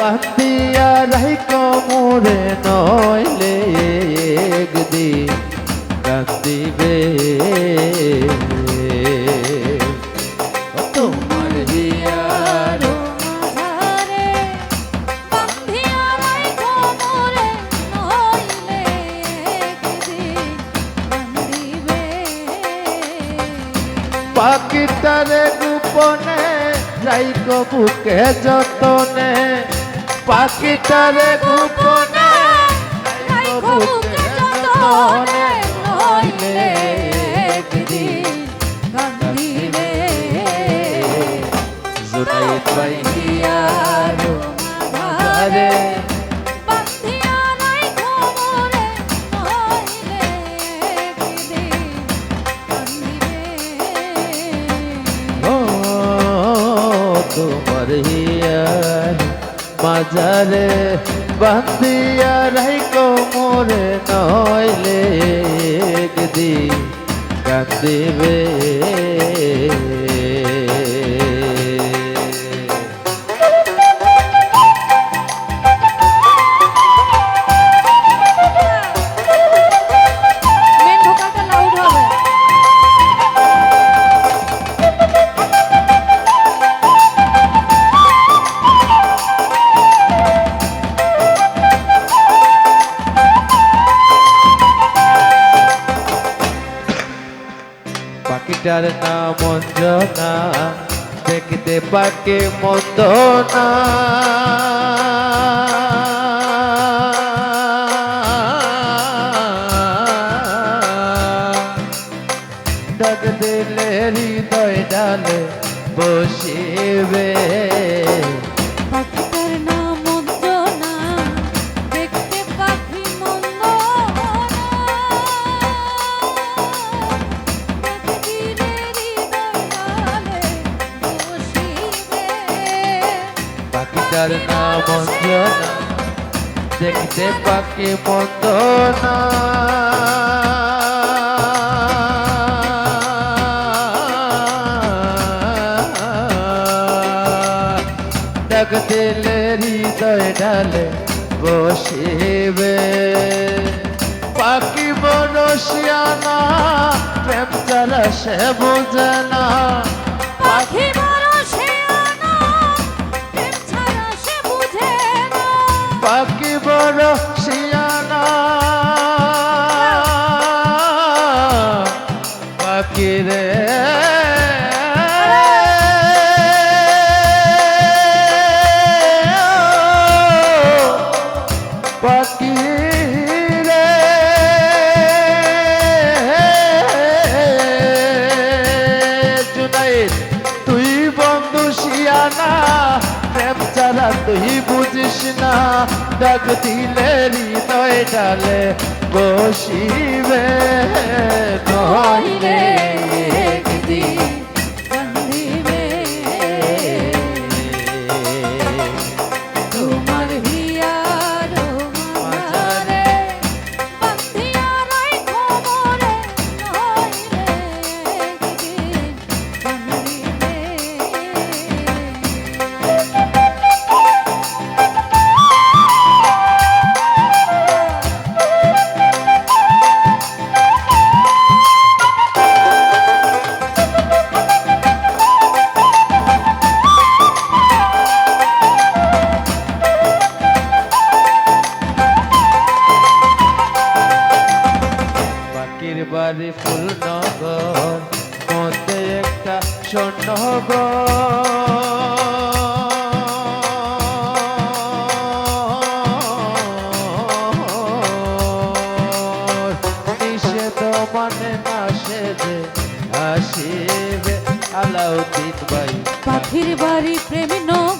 বান্দিয়া রাই কমরে নইলে একদিন কান্দিবে তোমার বান্ধিবে পাখিটারে গোপনে রাইক বুকে যতনে পাখিটারে গোপনে যতনে নইলে কান্দিবে একদিন কান্দিবে ও তোমার হিয়ার মাজারে বান্দিয়া রাইক মোরে নইলে একদিন কান্দিবে পাখিটার নাম অঞ্জনা দেখতে পাকে মত না ডাক দিলে হৃদয় ডালে বসিবে। পাখিটার নাম দেখতে পাকে মন্দ না। ডালে বসিবে। পাখি বনশিয়ানা, প্রেম চালা সে বোঝে পাখি পাখি বড় শিয়ানা। পাখি রে। পাখি রে। জুনাইদ তুই বন্ধু শিয়ানা বুঝিস ডাক দিলে হৃদয় ডালে বসিবে কহিলে একদিন। নগর মধ্যে একটা স্বর্ণগর নিষেধ মানে না সেদে আসিবে আলাউদ্দিন ভাই। পাখির বাড়ি প্রেমী নগর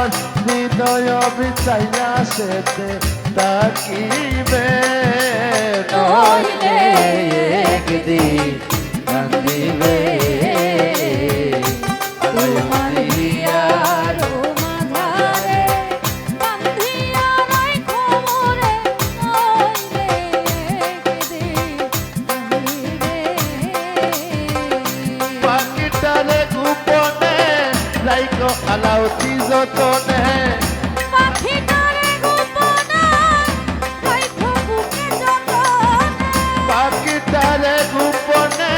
মন হৃদয় বিচাইয়া সেতে তাকিবে নইলে একদিন কান্দিবে What? ডাইকো আলাউতি যতনে পাখি করে গোপনা হইতো বুকে যতনে। পাখি তারে গোপনে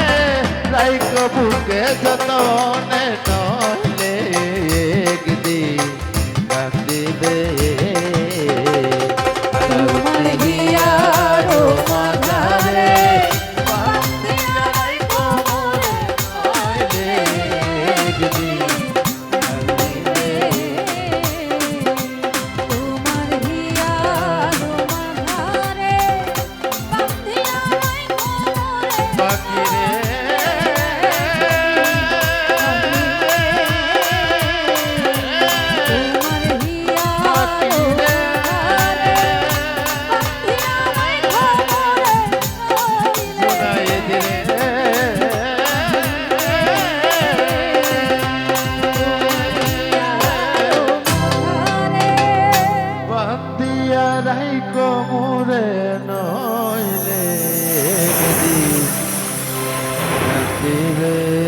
ডাইকো বুকে যতনে। মোরে নইলে দিবে